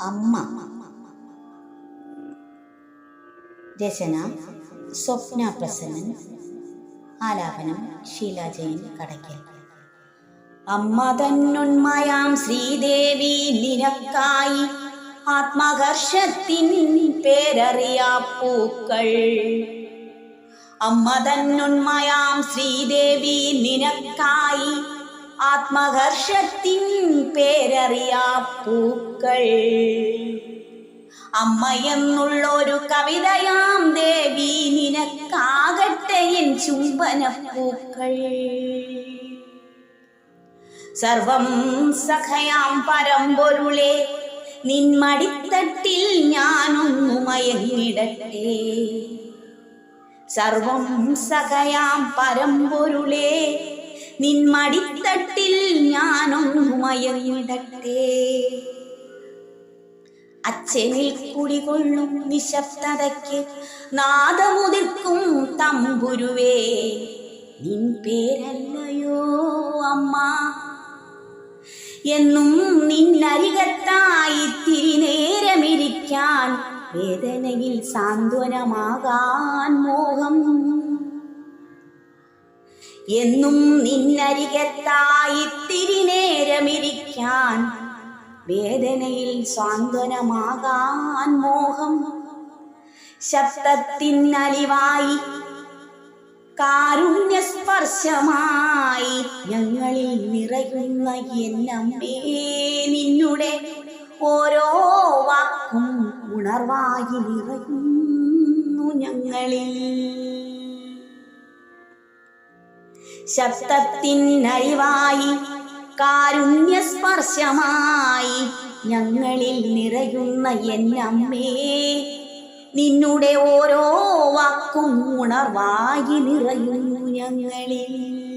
അമ്മ. രചന സ്വപ്ന പ്രസന്നൻ. ആലാപനം ശീലാജയൻ ജയൻ കടയ്ക്കൽ. അമ്മ തന്നുന്മയാം ശ്രീദേവി നിനക്കായി ആത്മകർഷത്തിൻ പേരറിയാ പൂക്കൾ. അമ്മ തന്നുന്മയാം ശ്രീദേവി നിനക്കായി ആത്മഹർഷത്തിൻ പേരറിയാ പൂക്കൾ. അമ്മ എന്നുള്ളൊരു കവിതയാം ദേവി നിനക്കാകട്ടെ എൻ ചുംബനപ്പൂക്കൾ. സർവം സഖയാം പരമ്പൊരുളെ നിന്മടിത്തട്ടിൽ ഞാനൊന്നു മയങ്ങിടട്ടെ. സർവം സഖയാം പരമ്പൊരുളെ നിന്മടിത്തട്ടിൽ ഞാനൊന്നു മയങ്ങിടട്ടെ. അച്ഛനിൽ കുടികൊള്ളും നിശബ്ദതയ്ക്ക് നാദമുതിർക്കും തമ്പുരുവേ. നിൻ പേരല്ലയോ അമ്മ? എന്നും നിന്നരികത്തായി തിരിനേരമിരിക്കാൻ വേദനയിൽ സാന്ത്വനമാകാൻ മോഹം. എന്നും നിന്നരികത്തായിത്തിരി നേരമിരിക്കാൻ വേദനയിൽ സാന്ത്വനമാകാൻ മോഹം. ശബ്ദത്തിനലിവായി കാരുണ്യസ്പർശമായി ഞങ്ങളിൽ നിറയുന്ന എന്നമ്മേ നിന്നുടെ ഓരോ വാക്കും ഉണർവായി നിറയുന്നു ഞങ്ങളിൽ. ശബ്ദത്തിനഴിവായി കാരുണ്യസ്പർശമായി ഞങ്ങളിൽ നിറയുന്ന എന്നമ്മേ നിന്നുടെ ഓരോ വാക്കും ഉണർവായി നിറയുന്നു ഞങ്ങളിൽ.